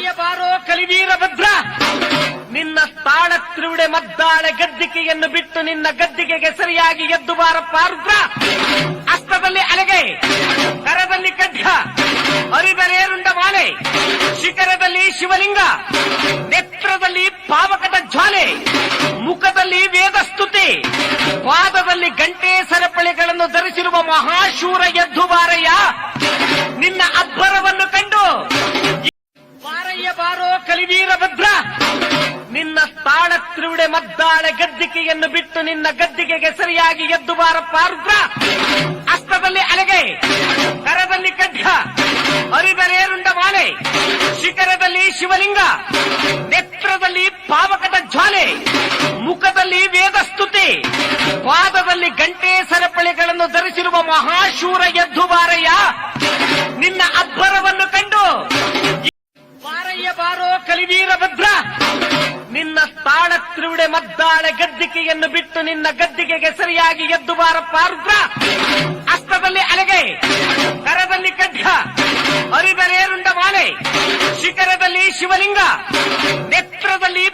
ಬಾರಯ್ಯ ಬಾರೋ ಕಲಿವೀರ ಭದ್ರ. ನಿನ್ನ ತಾಳ ತ್ರಿವಿಡೆ ಮದ್ದಾಳೆ ಗದ್ದಿಕೆಯನ್ನು ಬಿಟ್ಟು ನಿನ್ನ ಗದ್ದಿಗೆಗೆ ಸರಿಯಾಗಿ ಎದ್ದು ಬಾರಪ್ಪ, ರುದ್ರ. ಅಸ್ತದಲ್ಲಿ ಅಲೆಗೆ, ಕರದಲ್ಲಿ ಖಡ್ಗ ಅರಿಬರೇರುಂಡ ಮಾಲೆ ಶಿಖರದಲ್ಲಿ ಶಿವಲಿಂಗ, ನೇತ್ರದಲ್ಲಿ ಪಾವಕದ ಜ್ವಾಲೆ, ಮುಖದಲ್ಲಿ ವೇದಸ್ತುತಿ, ಪಾದದಲ್ಲಿ ಗಂಟೆ ಸರಪಳಿಗಳನ್ನು ಧರಿಸಿರುವ ಮಹಾಶೂರ ಎದ್ದು ಬಾರಯ್ಯ ಬಾರೋ ಕಲಿವೀರ ನಿನ್ನ ತಾಳ ತ್ರಿವಿಡೆ ಮದ್ದಾಳೆ ಗದ್ದಿಕೆಯನ್ನು ಬಿಟ್ಟು ನಿನ್ನ ಗದ್ದಿಗೆಗೆ ಸರಿಯಾಗಿ ಎದ್ದು ಬಾರಪ್ಪ, ರುದ್ರ. ಅಸ್ತದಲ್ಲಿ ಅಲೆಗೆ, ಕರದಲ್ಲಿ ಖಡ್ಗ ಅರಿಬರೇರುಂಡ ಮಾಲೆ ಶಿಖರದಲ್ಲಿ ಶಿವಲಿಂಗ, ನೇತ್ರದಲ್ಲಿ ಪಾವಕದ ಜ್ವಾಲೆ, ಮುಖದಲ್ಲಿ ವೇದಸ್ತುತಿ, ಪಾದದಲ್ಲಿ ಗಂಟೆ ಸರಪಳಿಗಳನ್ನು ಧರಿಸಿರುವ ಮಹಾಶೂರ ಎದ್ದು ಬಾರೋ ಕಲಿವೀರ ನಿನ್ನ ತಾಳ ತ್ರಿವಿಡೆ ಮದ್ದಾಳೆ ಗದ್ದಿಕೆಯನ್ನು ಬಿಟ್ಟು ನಿನ್ನ ಗದ್ದಿಗೆಗೆ ಸರಿಯಾಗಿ ಎದ್ದು ಬಾರಪ್ಪ ರುದ್ರ ಅಸ್ತದಲ್ಲಿ ಅಲೆಗೆ, ಕರದಲ್ಲಿ ಖಡ್ಗ ಅರಿಬರೇರುಂಡ ಮಾಲೆ ಶಿಖರದಲ್ಲಿ ಶಿವಲಿಂಗ, ನೇತ್ರದಲ್ಲಿ